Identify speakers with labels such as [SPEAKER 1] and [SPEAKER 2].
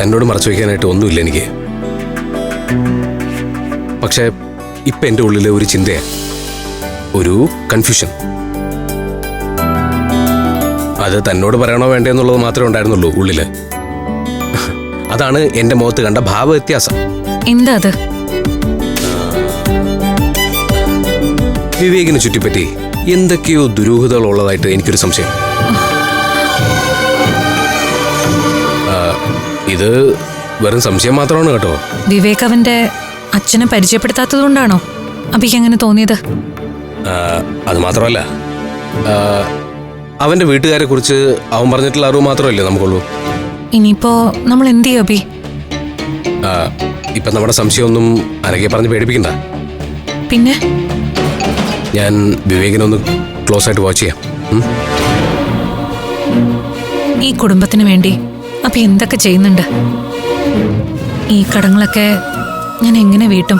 [SPEAKER 1] തന്നോട് മറച്ചു വയ്ക്കാനായിട്ട് ഒന്നുമില്ല എനിക്ക്. പക്ഷേ ഇപ്പം എന്റെ ഉള്ളിലെ ഒരു ചിന്തയാണ് ഒരു കൺഫ്യൂഷൻ അത് തന്നോട് പറയണോ വേണ്ടേ എന്നുള്ളത് മാത്രമേ ഉണ്ടായിരുന്നുള്ളൂ ഉള്ളിൽ. അതാണ് എന്റെ മുഖത്ത് കണ്ട ഭാവ വ്യത്യാസം.
[SPEAKER 2] എന്താ അത്?
[SPEAKER 1] വിവേകിനെ ചുറ്റിപ്പറ്റി എന്തൊക്കെയോ ദുരൂഹതകൾ ഉള്ളതായിട്ട് എനിക്കൊരു സംശയം. ഇത് വെറും സംശയം മാത്രമാണ് കേട്ടോ.
[SPEAKER 2] വിവേക് അവന്റെ അച്ഛനെ പരിചയപ്പെടുത്താത്തത് കൊണ്ടാണോ അഭിക്ക് എങ്ങനെ
[SPEAKER 1] തോന്നിയത്? അത് മാത്രമല്ല. അവന്റെ വീട്ടുകാരെ കുറിച്ച് അവൻ പറഞ്ഞിട്ടുള്ള അറിവ് മാത്രമല്ലേ നമുക്കുള്ളൂ?
[SPEAKER 2] ഇനിയിപ്പോ നമ്മൾ എന്ത് ചെയ്യും
[SPEAKER 1] അഭി ഇപ്പൊ നമ്മുടെ സംശയമൊന്നും അനകെ പറഞ്ഞ് പേടിപ്പിക്കണ്ട.
[SPEAKER 2] പിന്നെ?
[SPEAKER 1] ഞാൻ വിവേകിനൊന്ന് ക്ലോസ് ആയിട്ട് വാച്ച് ചെയ്യാം.
[SPEAKER 2] ഈ കുടുംബത്തിന് വേണ്ടി അപ്പൊ എന്തൊക്കെ ചെയ്യുന്നുണ്ട്? ഈ കടങ്ങളൊക്കെ ഞാൻ എങ്ങനെ വീട്ടും?